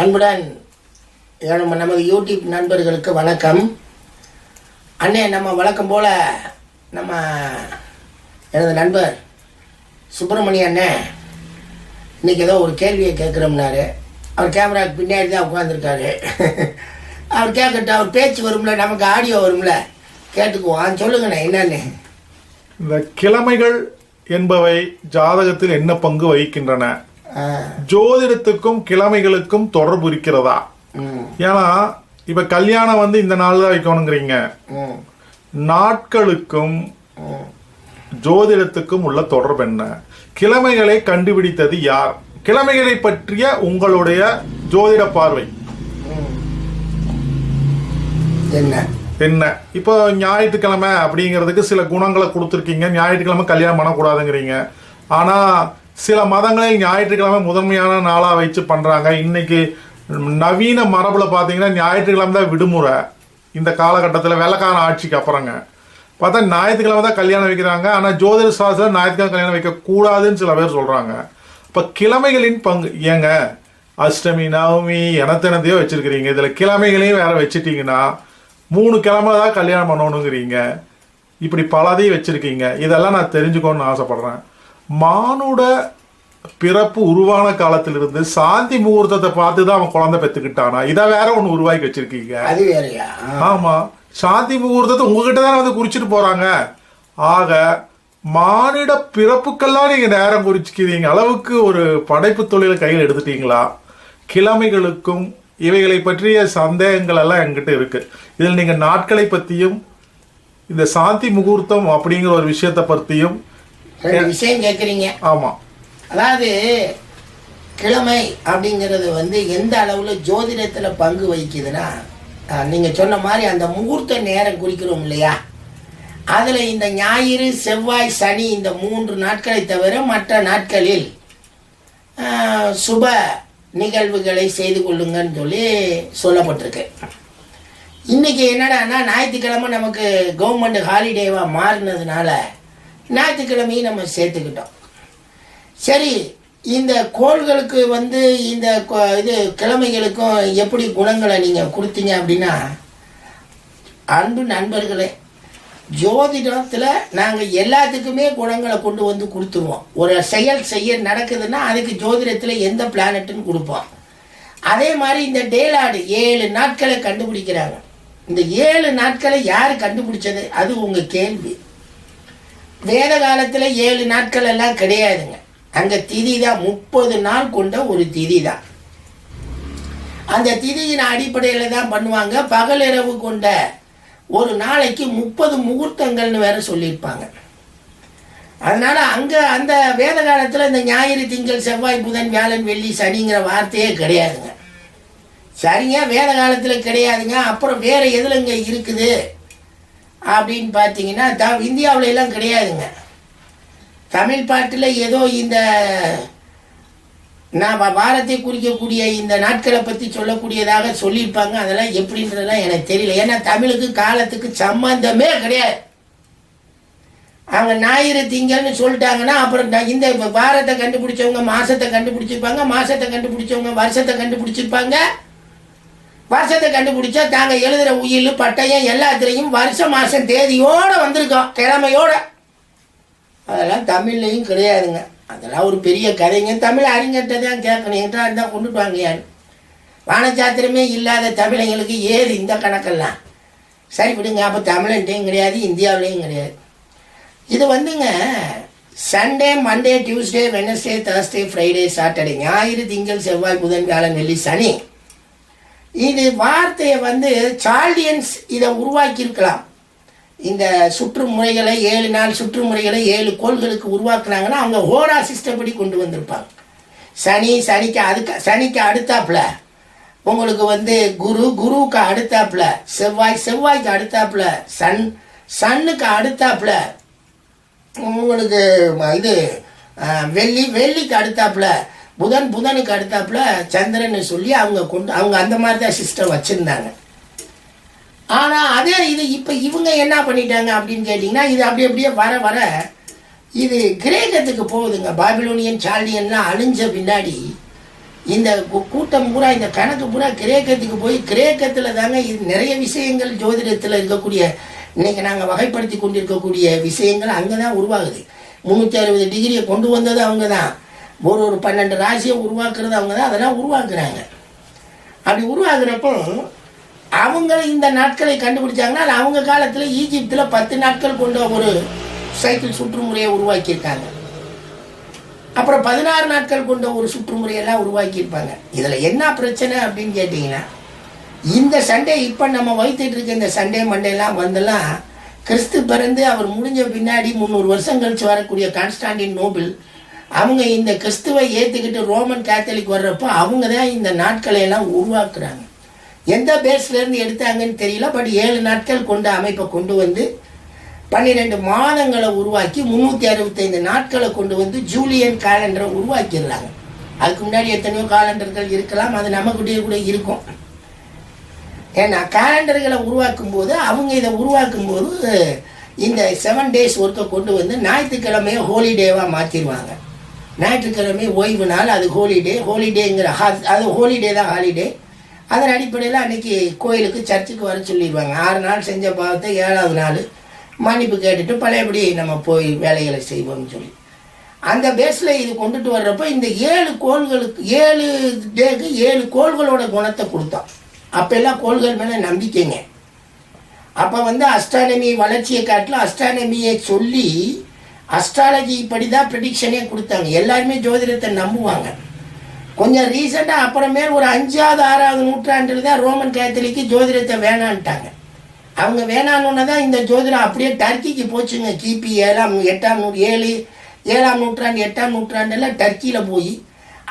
அன்புடன் நம்ம நமது யூடியூப் நண்பர்களுக்கு வணக்கம். அண்ணே நம்ம வழக்கம் போல் நம்ம எனது நண்பர் சுப்பிரமணிய அண்ணே இன்றைக்கி ஏதோ ஒரு கேள்வியை கேட்குறோம்னாரு. அவர் கேமராவுக்கு பின்னாடி தான் உட்காந்துருக்காரு அவர் கேட்கட்டும் அவர் பேச்சு வரும்ல நமக்கு ஆடியோ வரும்ல. கேட்டுக்குவோம். சொல்லுங்கண்ணே என்னன்னு? இந்த கிழமைகள் என்பவை ஜாதகத்தில் என்ன பங்கு வகிக்கின்றன? ஜோதிடத்துக்கும் கிழமைகளுக்கும் தொடர்பு இருக்கிறதா? ஏன்னா இப்ப கல்யாணம் வந்து இந்த நாள் தான் வைக்கணுங்கிறீங்க. நாட்களுக்கும். ஜோதிடத்துக்கும் உள்ள தொடர்பு என்ன? கிழமைகளை கண்டுபிடித்தது யார்? கிழமைகளை பற்றிய உங்களுடைய ஜோதிட பார்வை. என்ன? என்ன? இப்போ ஞாயிற்றுக்கிழமை அப்படிங்கிறதுக்கு சில குணங்களை கொடுத்துருக்கீங்க. ஞாயிற்றுக்கிழமை கல்யாணம் பண்ணக்கூடாதுங்கிறீங்க. ஆனா சில மதங்களில் ஞாயிற்றுக்கிழமை முதன்மையான நாளாக வச்சு பண்ணுறாங்க இன்னைக்கு நவீன மரபில் பார்த்தீங்கன்னா ஞாயிற்றுக்கிழமை தான் விடுமுறை. இந்த காலகட்டத்தில் வெள்ளக்கார ஆட்சிக்கு அப்புறங்க. பார்த்தா ஞாயிற்றுக்கிழமை தான் கல்யாணம் வைக்கிறாங்க. ஆனால் ஜோதிட சாஸ்திரம் ஞாயிற்றுக்கிழமை கல்யாணம் வைக்கக்கூடாதுன்னு சில பேர் சொல்கிறாங்க இப்போ கிழமைகளின் பங்கு ஏங்க? அஷ்டமி நவமி எனத்தனத்தையோ வச்சுருக்கிறீங்க. இதில் கிழமைகளையும் வேற வச்சுட்டிங்கன்னா மூணு கிழமை தான் கல்யாணம் பண்ணணுங்கிறீங்க. இப்படி பலதையும் வச்சுருக்கீங்க. இதெல்லாம் நான் தெரிஞ்சுக்கணும்னு ஆசைப்பட்றேன். மானுட பிறப்பு உருவான காலத்திலிருந்து சாந்தி முகூர்த்தத்தை பார்த்து தான் அவன் குழந்தை பெத்துக்கிட்டானா? இதை வேற ஒன்று உருவாக்கி வச்சிருக்கீங்க. அது வேறையா? ஆமா. சாந்தி முகூர்த்தத்தை உங்ககிட்ட தானே வந்து குறிச்சிட்டு போறாங்க. ஆக மானிட பிறப்புக்கெல்லாம் நீங்க நேரம் குறிச்சிக்கிறீங்க அளவுக்கு ஒரு படைப்பு தொழிலை கையில் எடுத்துட்டீங்களா? கிழமைகளுக்கும் இவைகளை பற்றிய சந்தேகங்கள் எல்லாம் என்கிட்ட இருக்கு. இதில் நீங்க நாட்களை பத்தியும் இந்த சாந்தி முகூர்த்தம் அப்படிங்கிற ஒரு விஷயத்தை பத்தியும் ரெண்டு விஷயம் கேட்குறீங்க ஆமா. அதாவது கிழமை அப்படிங்கிறது வந்து எந்த அளவில் ஜோதிடத்தில் பங்கு வகிக்குதுன்னா அஹ், நீங்க சொன்ன மாதிரி அந்த முகூர்த்த நேரம் குறிக்கிறோம் இல்லையா? அதில் இந்த ஞாயிறு செவ்வாய் சனி இந்த மூன்று நாட்களை தவிர மற்ற நாட்களில் சுப நிகழ்வுகளை செய்து கொள்ளுங்கன்னு சொல்லி சொல்லப்பட்டிருக்கு. இன்னைக்கு என்னடான்னா ஞாயிற்றுக்கிழமை நமக்கு கவர்மெண்ட் ஹாலிடேவாக மாறினதுனால ஞாயிற்றுக்கிழமையும் நம்ம சேர்த்துக்கிட்டோம். சரி இந்த கோள்களுக்கு வந்து இந்த கொ- இது கிழமைகளுக்கும் எப்படி குணங்களை நீங்கள் கொடுத்தீங்க அப்படின்னா அன்பு நண்பர்களே ஜோதிடத்தில் நாங்கள் எல்லாத்துக்குமே குணங்களை கொண்டு வந்து கொடுத்துருவோம். ஒரு செயல் செய்ய நடக்குதுன்னா அதுக்கு ஜோதிடத்தில் எந்த பிளானட்டுன்னு கொடுப்போம். அதே மாதிரி இந்த டேலாடு ஏழு நாட்களை கண்டுபிடிக்கிறாங்க. இந்த ஏழு நாட்களை யார் கண்டுபிடிச்சது? அது உங்கள் கேள்வி. வேத காலத்தில் ஏழு நாட்கள் எல்லாம் கிடையாதுங்க. அங்கே திதி தான் முப்பது நாள் கொண்ட ஒரு திதி தான் அந்த திதியின் அடிப்படையில் தான் பண்ணுவாங்க. பகலிரவு கொண்ட ஒரு நாளைக்கு முப்பது முகூர்த்தங்கள்னு வேற சொல்லியிருப்பாங்க. அதனால் அங்கே அந்த வேத காலத்தில் இந்த ஞாயிறு திங்கள் செவ்வாய் புதன் வியாழன் வெள்ளி சனிங்கிற வார்த்தையே கிடையாதுங்க. சரிங்க வேத காலத்தில் கிடையாதுங்க. அப்புறம் வேறு எதுலங்க இருக்குது? அப்படின்னு பார்த்தீங்கன்னா த இந்தியாவில எல்லாம் கிடையாதுங்க. தமிழ் பாட்டில் ஏதோ இந்த நான் வாரத்தை குறிக்கக்கூடிய இந்த நாட்களை பற்றி சொல்லக்கூடியதாக சொல்லியிருப்பாங்க. அதெல்லாம் எப்படின்றதெல்லாம் எனக்கு தெரியல. ஏன்னா தமிழுக்கு காலத்துக்கு சம்பந்தமே கிடையாது. அவங்க ஞாயிறு திங்கள்னு சொல்லிட்டாங்கன்னா அப்புறம் நான் இந்த வாரத்தை கண்டுபிடிச்சவங்க மாதத்தை கண்டுபிடிச்சிருப்பாங்க மாதத்தை கண்டுபிடிச்சவங்க வருஷத்தை கண்டுபிடிச்சிருப்பாங்க. வருஷத்தை கண்டுபிடிச்சா தாங்க எழுதுற உயில் பட்டயம் எல்லாத்துலேயும் வருஷம் மாதம் தேதியோட வந்திருக்கோம் கிழமையோட. அதெல்லாம் தமிழ்லையும் கிடையாதுங்க. அதெல்லாம் ஒரு பெரிய கதைங்க. தமிழ் அறிஞர்கிட்ட தான் கேட்கணும். இருந்தால் கொண்டுட்டு வாங்கயான்னு வானச்சாத்திரமே இல்லாத தமிழங்களுக்கு ஏது இந்த கணக்கெல்லாம்? சரி விடுங்க. அப்போ தமிழன்ட்டையும் கிடையாது இந்தியாவிலையும் கிடையாது. இது வந்துங்க Sunday Monday Tuesday Wednesday Thursday Friday Saturday ஞாயிறு திங்கள் செவ்வாய் புதன் காலம் வெள்ளி சனி. இது வார்த்தையை வந்து சால்டியன்ஸ் இதை உருவாக்கியிருக்கலாம். இந்த சுற்றுமுறைகளை ஏழு நாள் சுற்றுமுறைகளை ஏழு கோள்களுக்கு உருவாக்குனாங்கன்னா அவங்க ஹோரா சிஸ்டம் படி கொண்டு வந்திருப்பாங்க. சனி சனிக்கு அதுக்கு சனிக்கு அடுத்தாப்புல உங்களுக்கு வந்து குரு குருவுக்கு அடுத்தாப்புல செவ்வாய் செவ்வாய்க்கு அடுத்தாப்புல சன் சன்னுக்கு அடுத்தாப்புல உங்களுக்கு இது வெள்ளி வெள்ளிக்கு அடுத்தாப்புல புதன் புதனுக்கு அடுத்தாப்புல சந்திரன் சொல்லி அவங்க கொண்டு அவங்க அந்த மாதிரி தான் சிஸ்டம் வச்சுருந்தாங்க. ஆனால் அதே இது இப்போ இவங்க என்ன பண்ணிட்டாங்க அப்படின்னு கேட்டிங்கன்னா இது அப்படி அப்படியே வர வர இது கிரேக்கத்துக்கு போகுதுங்க. பாபிலோனியன் சால்டியன்லாம் அழிஞ்ச பின்னாடி இந்த கூட்டம் பூரா இந்த கணக்கு பூரா கிரேக்கத்துக்கு போய் கிரேக்கத்தில் தாங்க இது நிறைய விஷயங்கள் ஜோதிடத்தில் இருக்கக்கூடிய இன்னைக்கு நாங்கள் வகைப்படுத்தி கொண்டிருக்கக்கூடிய விஷயங்கள் அங்கே தான் உருவாகுது. முந்நூற்றி அறுபது டிகிரியை கொண்டு வந்தது அவங்க தான் ஒரு ஒரு பன்னெண்டு ராசியை உருவாக்குறது அவங்க தான் அதெல்லாம் உருவாக்குறாங்க. அப்படி உருவாக்குறப்போ அவங்க இந்த நாட்களை கண்டுபிடிச்சாங்கன்னா அது அவங்க காலத்தில் ஈஜிப்தில் பத்து நாட்கள் கொண்ட ஒரு சைக்கிள் சுற்றுமுறையை உருவாக்கியிருக்காங்க. அப்புறம் பதினாறு நாட்கள் கொண்ட ஒரு சுற்றுமுறையெல்லாம் உருவாக்கியிருப்பாங்க. இதில் என்ன பிரச்சனை அப்படின்னு கேட்டிங்கன்னா இந்த சண்டே இப்போ நம்ம வைத்துட்டு இருக்க இந்த சண்டே மண்டேலாம் வந்தெல்லாம் கிறிஸ்து பிறந்து அவர் முடிஞ்ச பின்னாடி முந்நூறு வருஷம் கழிச்சு வரக்கூடிய கான்ஸ்டாண்டின் நோபிள் அவங்க இந்த கிறிஸ்துவை ஏற்றுக்கிட்டு ரோமன் கேத்தலிக் வர்றப்போ அவங்க தான் இந்த நாட்களை எல்லாம் உருவாக்குறாங்க. எந்த பேஸ்லேருந்து எடுத்தாங்கன்னு தெரியல பட் ஏழு நாட்கள் கொண்ட அமைப்பை கொண்டு வந்து பன்னிரெண்டு மாதங்களை உருவாக்கி முந்நூற்றி அறுபத்தைந்து நாட்களை கொண்டு வந்து ஜூலியன் காலண்டரை உருவாக்கிடுறாங்க. அதுக்கு முன்னாடி எத்தனையோ காலண்டர்கள் இருக்கலாம் அது நம்மக்கிட்டே கூட இருக்கும். ஏன்னா காலண்டர்களை உருவாக்கும் போது அவங்க இதை உருவாக்கும் போது இந்த செவன் டேஸ் ஒர்க்கை கொண்டு வந்து ஞாயிற்றுக்கிழமையை ஹோலிடேவாக மாற்றிடுவாங்க ஞாயிற்றுக்கிழமை ஓய்வு நாள் அது ஹோலிடே ஹோலிடேங்கிற ஹா- அது ஹோலிடே தான் ஹாலிடே அதன் அடிப்படையில் அன்னைக்கு கோயிலுக்கு சர்ச்சுக்கு வர சொல்லிடுவாங்க ஆறு நாள் செஞ்ச பாவத்தை ஏழாவது நாள் மன்னிப்பு கேட்டுட்டு பழையபடி நம்ம போய் வேலைகளை செய்வோம்னு சொல்லி. அந்த பேஸில் இது கொண்டுட்டு வர்றப்போ இந்த ஏழு கோள்களுக்கு ஏழு டேக்கு ஏழு கோள்களோட குணத்தை கொடுத்தோம் அப்போல்லாம் கோள்கள் மேலே நம்பிக்கைங்க. அப்போ வந்து அஸ்ட்ரானமி வளர்ச்சியை காட்டிலும் அஸ்ட்ரானமியை சொல்லி அஸ்ட்ராலஜி இப்படி தான் ப்ரிடிக்ஷனே கொடுத்தாங்க. எல்லாருமே ஜோதிடத்தை நம்புவாங்க. கொஞ்சம் ரீசெண்டாக அப்புறமே ஒரு அஞ்சாவது ஆறாவது நூற்றாண்டில் தான் ரோமன் கேத்தலிக்கு ஜோதிடத்தை வேணான்ட்டாங்க. அவங்க வேணான்னு தான் இந்த ஜோதிடம் அப்படியே டர்க்கிக்கு போச்சுங்க. கிபி ஏழாம் எட்டாம் நூ ஏழு ஏழாம் நூற்றாண்டு எட்டாம் நூற்றாண்டில் டர்க்கியில் போய்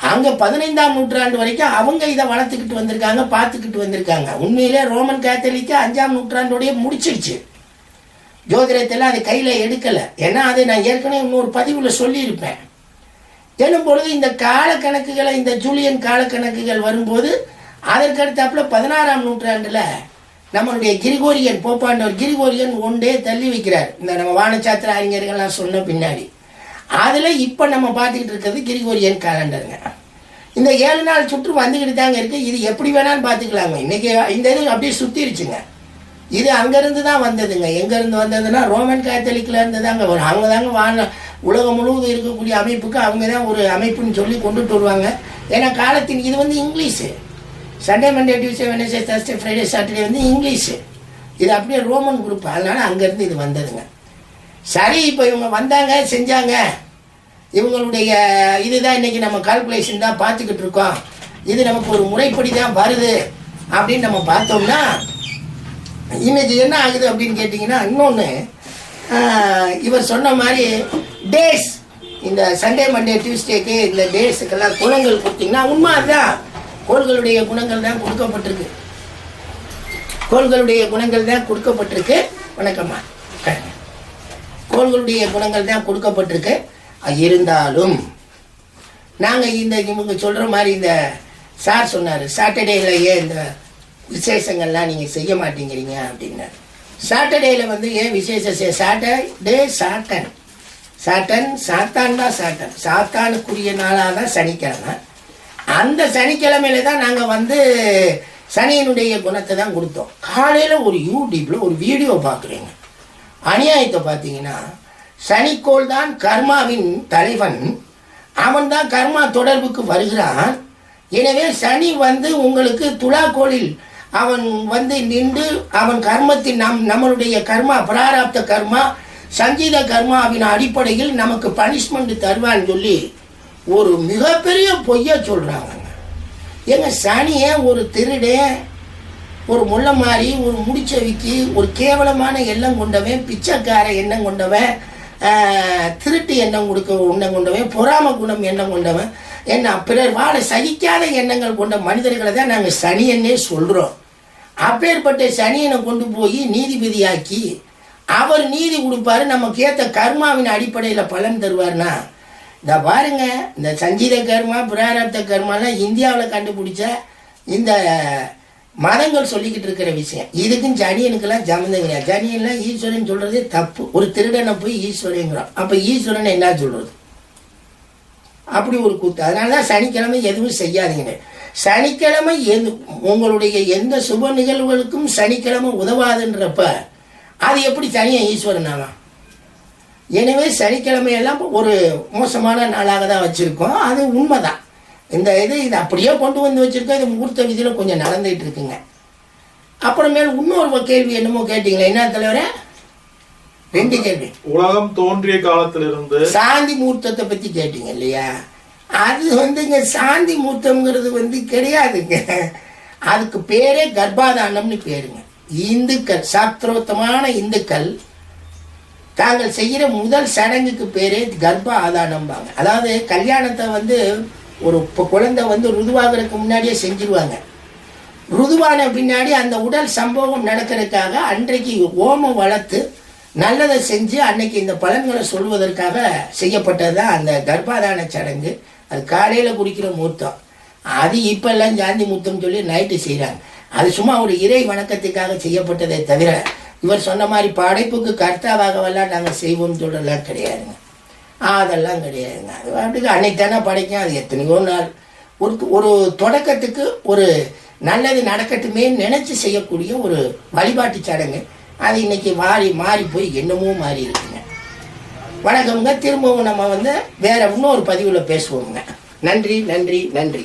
அங்கே பதினைந்தாம் நூற்றாண்டு வரைக்கும் அவங்க இதை வளர்த்துக்கிட்டு வந்திருக்காங்க பார்த்துக்கிட்டு வந்திருக்காங்க. உண்மையிலே ரோமன் கேத்தலிக்கு அஞ்சாம் நூற்றாண்டோடைய முடிச்சிருச்சு. ஜோதிடத்தெல்லாம் அது கையில் எடுக்கலை. ஏன்னா அதை நான் ஏற்கனவே இன்னொரு பதிவில் சொல்லியிருப்பேன். எனும் பொழுது இந்த காலக்கணக்குகளை இந்த ஜூலியன் காலக்கணக்குகள் வரும்போது அதற்கடுத்தாப்புல பதினாறாம் நூற்றாண்டில் நம்மளுடைய கிரிகோரியன் போப்பாண்டவர் கிரிகோரியன் ஒன்றே தள்ளி வைக்கிறார். இந்த நம்ம வானச்சாத்திர அறிஞர்கள்லாம் சொன்ன பின்னாடி. அதில் இப்போ நம்ம பார்த்துக்கிட்டு இருக்கிறது கிரிகோரியன் காலண்டருங்க. இந்த ஏழு நாள் சுற்று வந்துக்கிட்டு தாங்க இருக்குது இது எப்படி வேணாலும் பார்த்துக்கலாங்க. இன்றைக்கி இந்த இது அப்படியே சுற்றிருச்சுங்க இது அங்கேருந்து தான் வந்ததுங்க. எங்கேருந்து வந்ததுன்னா ரோமன் கேத்தலிக்கில் இருந்து தாங்க வரும். அவங்க தாங்க வான உலகம் முழுவதும் இருக்கக்கூடிய அமைப்புக்கு அவங்க தான் ஒரு அமைப்புன்னு சொல்லி கொண்டுட்டு வருவாங்க ஏன்னா காலத்தின் இது வந்து English. Sunday Monday Tuesday Wednesday Thursday Friday Saturday வந்து இங்கிலீஷு. இது அப்படியே ரோமன் குரூப் அதனால் அங்கேருந்து இது வந்ததுங்க. சரி இப்போ இவங்க வந்தாங்க செஞ்சாங்க. இவங்களுடைய இதுதான் இன்றைக்கி நம்ம கால்குலேஷன் தான் பார்த்துக்கிட்டு இருக்கோம். இது நமக்கு ஒரு முறைப்படி தான் வருது. அப்படின்னு நம்ம பார்த்தோம்னா இன்னைக்கு என்ன ஆகுது அப்படின்னு கேட்டிங்கன்னா இன்னொன்று இவர் சொன்ன மாதிரி டேஸ் இந்த சண்டே மண்டே டியூஸ்டேக்கு இந்த டேஸுக்கெல்லாம் குணங்கள் கொடுத்தீங்கன்னா உண்மை அதுதான் கோள்களுடைய குணங்கள் தான் கொடுக்கப்பட்டிருக்கு. கோள்களுடைய குணங்கள் தான் கொடுக்கப்பட்டிருக்கு. வணக்கம்மா. கோள்களுடைய குணங்கள் தான் கொடுக்கப்பட்டிருக்கு. இருந்தாலும் நாங்கள் இந்த இவங்க சொல்கிற மாதிரி இந்த சார் சொன்னார். சாட்டர்டேல ஏன் இந்த விசேஷங்கள்லாம் நீங்கள் செய்ய மாட்டேங்கிறீங்க அப்படின்னாரு. சாட்டர்டேயில் வந்து ஏன் விசேஷ சாட்டர்டே சாட்டன் சாட்டன் சாத்தான் தான் சாட்டன் சாத்தானுக்குரிய நாளாக தான் சனிக்கிழமை. அந்த சனிக்கிழமையில தான் நாங்கள் வந்து சனியினுடைய குணத்தை தான் கொடுத்தோம். காலையில் ஒரு யூடியூப்பில் ஒரு வீடியோ பார்க்குறேங்க. அநியாயத்தை பார்த்தீங்கன்னா சனிக்கோள் தான் கர்மாவின் தலைவன். அவன் தான் கர்மா தொடர்புக்கு வருகிறான். எனவே சனி வந்து உங்களுக்கு துலாக்கோளில் அவன் வந்து நின்று அவன் கர்மத்தின் நம் நம்மளுடைய கர்மா பிராராப்த கர்மா சங்கீத கர்மாவின் அடிப்படையில் நமக்கு பனிஷ்மெண்ட் தருவான்னு சொல்லி ஒரு மிகப்பெரிய பொய்யா சொல்கிறாங்க ஏங்க சனியை ஒரு திருடன் ஒரு முள்ள மாதிரி ஒரு முடிச்சவிக்கு ஒரு கேவலமான எண்ணம் கொண்டவன் பிச்சைக்கார எண்ணம் கொண்டவன் திருட்டு எண்ணம் கொடுக்க எண்ணம் கொண்டவன் பொறாம குணம் எண்ணம் கொண்டவன் என்ன பிறர் வாழ சகிக்காத எண்ணங்கள் கொண்ட மனிதர்களை தான் நாங்கள் சனியன்னே சொல்கிறோம் அப்பேற்பட்ட சனியனை கொண்டு போய் நீதிபதியாக்கி அவர் நீதி கொடுப்பாரு நமக்கு ஏற்ற கர்மாவின் அடிப்படையில் பலன் தருவார்னா இந்த பாருங்க இந்த சஞ்சீத கர்மா பிராரப்த கர்மாலாம் இந்தியாவில் கண்டுபிடிச்ச இந்த மதங்கள் சொல்லிக்கிட்டு இருக்கிற விஷயம். இதுக்கும் ஜனியனுக்கெல்லாம் சம்மந்தம் கிடையாது. ஜனியன்லாம் ஈஸ்வரன் சொல்றதே தப்பு. ஒரு திருடனை போய் ஈஸ்வரங்கிறோம் அப்போ ஈஸ்வரன் என்ன சொல்றது? அப்படி ஒரு கூத்து. அதனால தான் சனிக்கிழமை எதுவும் செய்யாதீங்க. சனிக்கிழமை எது உங்களுடைய எந்த சுப நிகழ்வுகளுக்கும் சனிக்கிழமை உதவாதுன்றப்ப அது எப்படி தனியாக ஈஸ்வரன் ஆகலாம் எனவே சனிக்கிழமையெல்லாம் ஒரு மோசமான நாளாக தான் வச்சுருக்கோம். அது உண்மைதான். இந்த இது இது அப்படியே கொண்டு வந்து வச்சுருக்கோம். இது முகூர்த்த விதியில் கொஞ்சம் நடந்துகிட்டு இருக்குங்க. அப்புறமேல் இன்னொரு கேள்வி என்னமோ கேட்டீங்களே என்ன தலைவரே? ரெண்டு கேள்வி. உலகம் தோன்றிய காலத்திலிருந்து சாந்தி முகூர்த்தத்தை பற்றி கேட்டீங்க இல்லையா? அது வந்துங்க சாந்தி மூர்த்தம்ங்கிறது வந்து கிடையாதுங்க. அதுக்கு பேரே கர்ப்பாதானம்னு பேருங்க. இந்துக்கள் சாஸ்திரோத்தமான இந்துக்கள் தாங்கள் செய்கிற முதல் சடங்குக்கு பேரே கர்ப்ப ஆதானம்பாங்க. அதாவது கல்யாணத்தை வந்து ஒரு இப்போ குழந்தை வந்து ருதுவாகிறதுக்கு முன்னாடியே செஞ்சிருவாங்க. ருதுவான பின்னாடி அந்த உடல் சம்பவம் நடக்கிறதுக்காக அன்றைக்கு ஓமம் வளர்த்து நல்லதை செஞ்சு அன்னைக்கு இந்த பலன்களை சொல்வதற்காக செய்யப்பட்டது தான் அந்த கர்ப்பாதான சடங்கு. அது காலையில் குடிக்கிற மூர்த்தம் அது இப்போல்லாம் ஜாந்தி மூர்த்தம் சொல்லி நைட்டு செய்கிறாங்க அது சும்மா ஒரு இறை வணக்கத்துக்காக செய்யப்பட்டதே தவிர இவர் சொன்ன மாதிரி படைப்புக்கு கர்த்தாவாகவெல்லாம் நாங்கள் செய்வோம்னு சொல்லலாம் கிடையாதுங்க. அதெல்லாம் கிடையாதுங்க. அது பாட்டுக்கு அன்னைக்கு தானே படைக்கும் அது எத்தனையோ நாள். ஒரு ஒரு தொடக்கத்துக்கு ஒரு நல்லது நடக்கட்டுமே நினச்சி செய்யக்கூடிய ஒரு வழிபாட்டு சடங்கு. அது இன்னைக்கு மாறி மாறி போய் என்னமோ மாறி இருக்குது வணக்கம்ங்க. திரும்பவும் நம்ம வந்து வேற இன்னொரு பதிவில் பேசுவோங்க நன்றி நன்றி நன்றி.